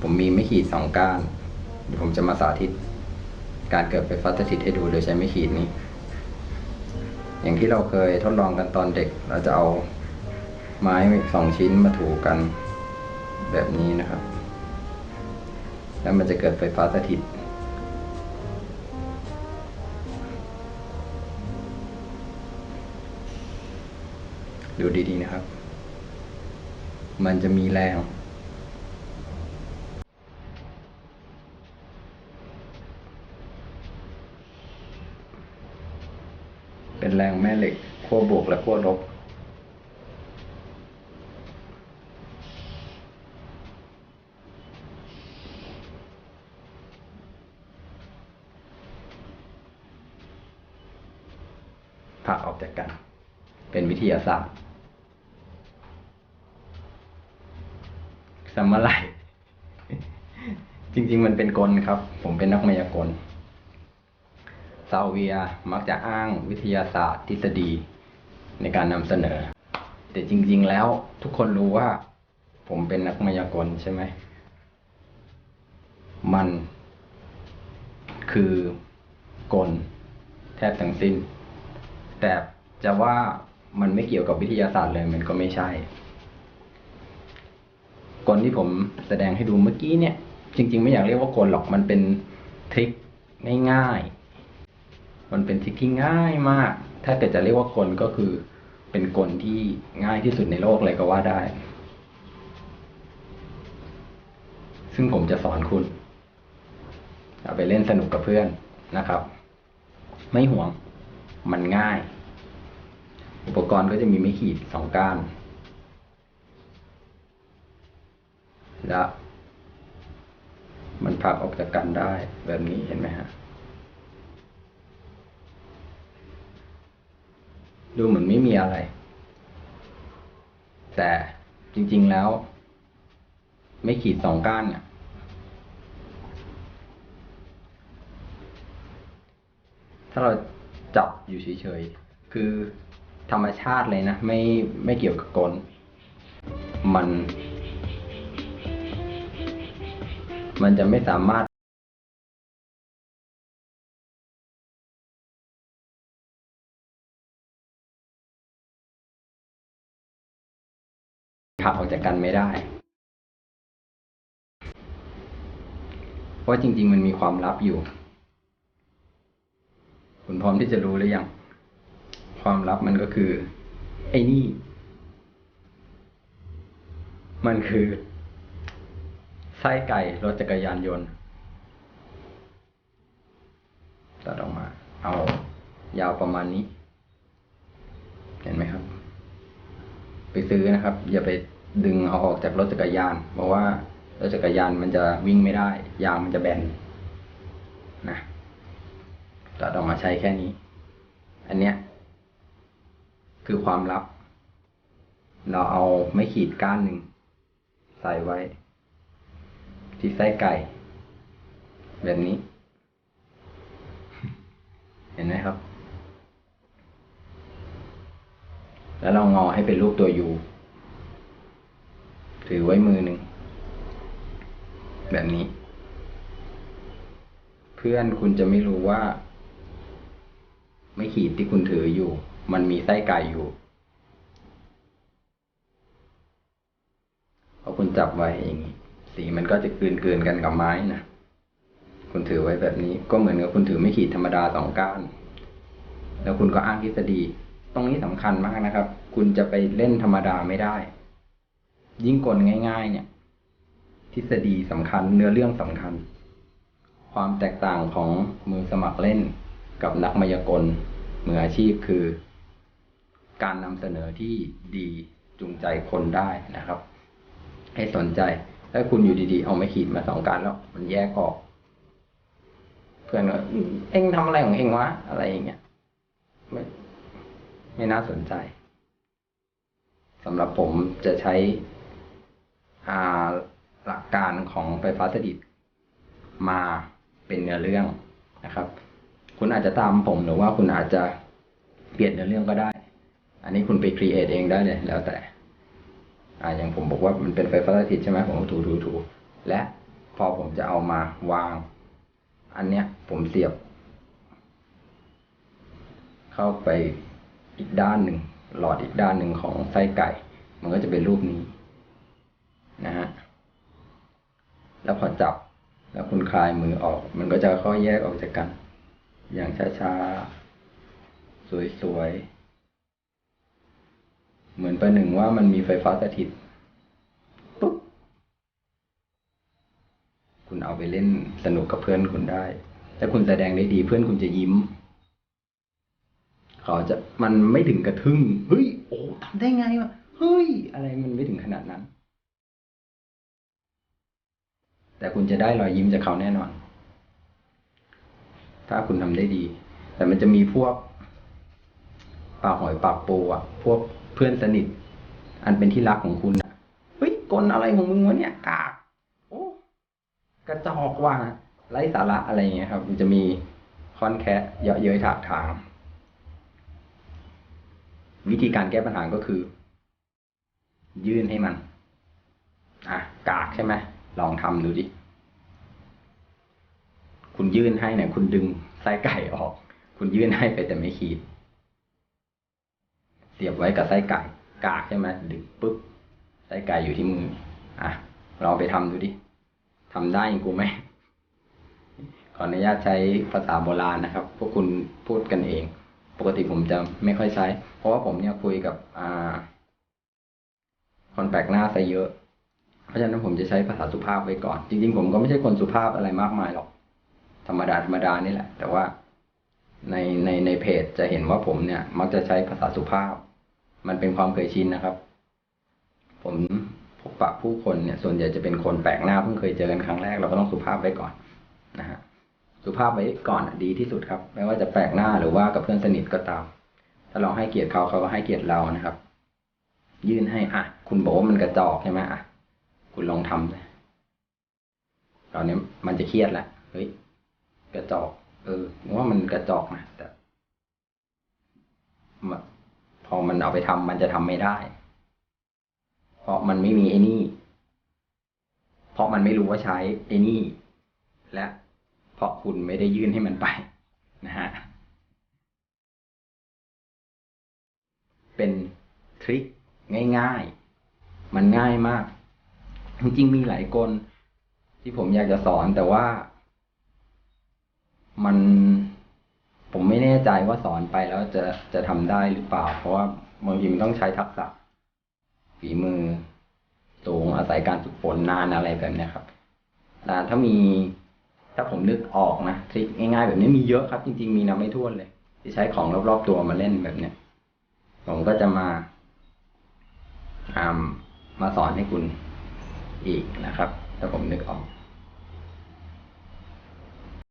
ผมมีไม่ขีดสองก้านเดี๋ยวผมจะมาสาธิต การเกิดไฟฟ้าสถิตให้ดูโดยใช้ไม่ขีดนี้ อย่างที่เราเคยทดลองกันตอนเด็ก เราจะเอาไม้สองชิ้นมาถูกันแบบนี้นะครับ แล้วมันจะเกิดไฟฟ้าสถิตดูดีๆนะครับ มันจะมีแรง เป็น แรงแม่เหล็กขั้วบวกและขั้วลบผลักออกจากกัน เป็นวิทยาศาสตร์สมอะไรจริง ๆ มันเป็นกลครับ ผมเป็นนักมายากล ซาเวียมักจะอ้างวิทยาศาสตร์ทฤษฎีในการนำเสนอ แต่จริง ๆ แล้วทุกคนรู้ว่า ผมเป็นนักมายากลใช่ไหม มันคือกลแทบทั้งสิ้น แต่จะว่ามันไม่เกี่ยวกับวิทยาศาสตร์เลยมันก็ไม่ใช่ กลที่ผมแสดงให้ดูเมื่อกี้เนี่ย จริง ๆ ไม่อยากเรียกว่ากลหรอกมันเป็นทริคง่ายๆ มันเป็นทริคที่ง่ายมาก ถ้าเกิดจะเรียกว่ากลก็คือเป็นกลที่ง่ายที่สุดในโลกเลยก็ว่าได้ ซึ่งผมจะสอนคุณ เอาไปเล่นสนุกกับเพื่อนนะครับ ไม่ห่วง มันง่าย อุปกรณ์ก็จะมีไม่ขีดสองก้าน และมันผลักออกจากกันได้แบบนี้เห็นไหมฮะ ดูเหมือนไม่มีอะไร แต่จริง ๆแล้ว ไม่ขีดสองก้านเนี่ยถ้าเราจับอยู่เฉยๆ คือธรรมชาติเลยนะ ไม่ไม่เกี่ยวกับกล มัน มันจะไม่สามารถ ขับออกจากกันไม่ได้ เพราะจริง ๆ มันมีความลับอยู่ คุณพร้อมที่จะรู้หรือยัง ความลับมันก็คือ ไอ้นี่ มันคือไส้ไก่รถจักรยานยนต์ตัดออกมา เอา ยาวประมาณนี้ เห็นไหมครับ ไปซื้อนะครับ อย่าไป ดึงเอาออกจากรถจักรยานเพราะว่ารถจักรยานมันจะวิ่งไม่ได้ ยางมันจะแบนนะตัดออกมาใช้แค่นี้ อันเนี้ยคือความลับ เราเอาไม่ขีดก้านหนึ่งใส่ไว้ ที่ไส้ไก่ แบบนี้ เห็นไหมครับ แล้วเรางอให้เป็นรูปตัวยู ถือไว้มือหนึ่ง แบบนี้ เพื่อนคุณจะไม่รู้ว่า ไม่ขีดที่คุณถืออยู่ มันมีไส้ไก่อยู่พอคุณจับไว้อย่างนี้สีมันก็จะกลืนกลืนกันกับไม้นะคุณถือไว้แบบนี้ ก็เหมือนกับคุณถือไม่ขีดธรรมดาสองก้าน แล้วคุณก็อ้างทฤษฎี ตรงนี้สำคัญมากนะครับ คุณจะไปเล่นธรรมดาไม่ได้ ยิ่งกลง่าย ๆ เนี่ย ทฤษฎีสำคัญเนื้อเรื่องสำคัญ ความแตกต่างของมือสมัครเล่นกับนักมายากลมืออาชีพคือ การนำเสนอที่ดีจูงใจคนได้นะครับ ให้สนใจ ถ้าคุณอยู่ดีๆ เอาไม่ขีดมาสองการแล้ว มันแยกออก เพื่อนก็เอ็งทำอะไรของเอ็งวะ อะไรอย่างเงี้ยไม่ไม่น่าสนใจสำหรับผมจะใช้ หลักการของไฟฟ้าสถิตมาเป็นเนื้อเรื่องนะครับ คุณอาจจะตามผมหรือว่าคุณอาจจะเปลี่ยนเนื้อเรื่องก็ได้ อันนี้คุณไปครีเอทเองได้เลยแล้วแต่อ่าอย่างผมบอกว่ามันเป็นไฟฟ้าสถิตใช่ไหมผมถูถูถูและพอผมจะเอามาวาง อันเนี้ยผมเสียบ เข้าไปอีกด้านหนึ่งหลอดอีกด้านหนึ่งของไส้ไก่ มันก็จะเป็นรูปนี้ นะฮะแล้วพอจับแล้วคุณคลายมือออก มันก็จะค่อยแยกออกจากกัน อย่างช้าๆ สวยๆ เหมือนประหนึ่งว่ามันมีไฟฟ้าสถิตปุ๊บคุณเอาไปเล่นสนุกกับเพื่อนคุณได้ ถ้าคุณแสดงได้ดีเพื่อนคุณจะยิ้มเขาจะมันไม่ถึงกระทึ่ง เฮ้ย โอ้ทำได้ไงวะ เฮ้ย อะไรมันไม่ถึงขนาดนั้น แต่คุณจะได้รอยยิ้มจากเขาแน่นอน ถ้าคุณทำได้ดี แต่มันจะมีพวกปากหอยปากปูอะ พวกเพื่อนสนิท อันเป็นที่รักของคุณอะเฮ้ยกลอะไรของมึงวะเนี่ยกากโอ้กระจอกว่าไร้สาระอะไรเงี้ยครับ มันจะมีคอนแคะเยาะเย้ยถากถางวิธีการแก้ปัญหาก็คือ ยื่นให้มัน อะ กากใช่ไหม ลองทำดูดิ คุณยื่นให้เนี่ย คุณดึงไส้ไก่ออก คุณยื่นให้ไปแต่ไม่ขีด เสียบไว้กับไส้ไก่ กากใช่ไหมดึงปุ๊บ ไส้ไก่อยู่ที่มือ อะ ลองไปทำดูดิทำได้ยังกูไหมขออนุญาตใช้ภาษาโบราณนะครับ พวกคุณพูดกันเอง ปกติผมจะไม่ค่อยใช้ เพราะว่าผมเนี่ยคุยกับ อ่า คนแปลกหน้าซะเยอะ ราะฉะนั้นผมจะใช้ภาษาสุภาพไว้ก่อน จริง ๆ ผมก็ไม่ใช่คนสุภาพอะไรมากมายหรอก ธรรมดาธรรมดานี่แหละ แต่ว่าในในในเพจจะเห็นว่าผมเนี่ย มักจะใช้ภาษาสุภาพ มันเป็นความเคยชินนะครับ ผมพบปะผู้คนเนี่ย ส่วนใหญ่จะเป็นคนแปลกหน้าเพิ่งเคยเจอกันครั้งแรกเราก็ต้องสุภาพไว้ก่อนนะฮะสุภาพไว้ก่อนดีที่สุดครับ ไม่ว่าจะแปลกหน้าหรือว่ากับเพื่อนสนิทก็ตาม ถ้าเราให้เกียรติเขาเขาก็ให้เกียรติเรานะครับ ยื่นให้อะคุณบอกว่ามันกระจอกใช่ไหมอะ คุณลองทำเลยตอนนี้มันจะเครียดแหละเฮ้ยกระจอกเออว่ามันกระจอกนะแต่พอมันเอาไปทำมันจะทำไม่ได้ เพราะมันไม่มีไอ้นี่ เพราะมันไม่รู้ว่าใช้ไอ้นี่ และเพราะคุณไม่ได้ยื่นให้มันไปนะฮะ เป็นทริคง่าย ๆ มันง่ายมาก จริงๆมีหลายกลที่ผมอยากจะสอนแต่ว่า มันผมไม่แน่ใจว่าสอนไปแล้วจะจะทำได้หรือเปล่า เพราะว่าบางทีมันต้องใช้ทักษะ ฝีมือสูงอาศัยการฝึกฝนนานอะไรแบบนี้ครับแต่ถ้ามี ถ้าผมนึกออกนะทริคง่ายๆแบบนี้มีเยอะครับ จริง ๆ มีนับไม่ถ้วนเลย ที่ใช้ของรอบๆตัวมาเล่นแบบเนี้ยผมก็จะมาอ่ามาสอนให้คุณ อีกนะครับถ้าผมนึกออก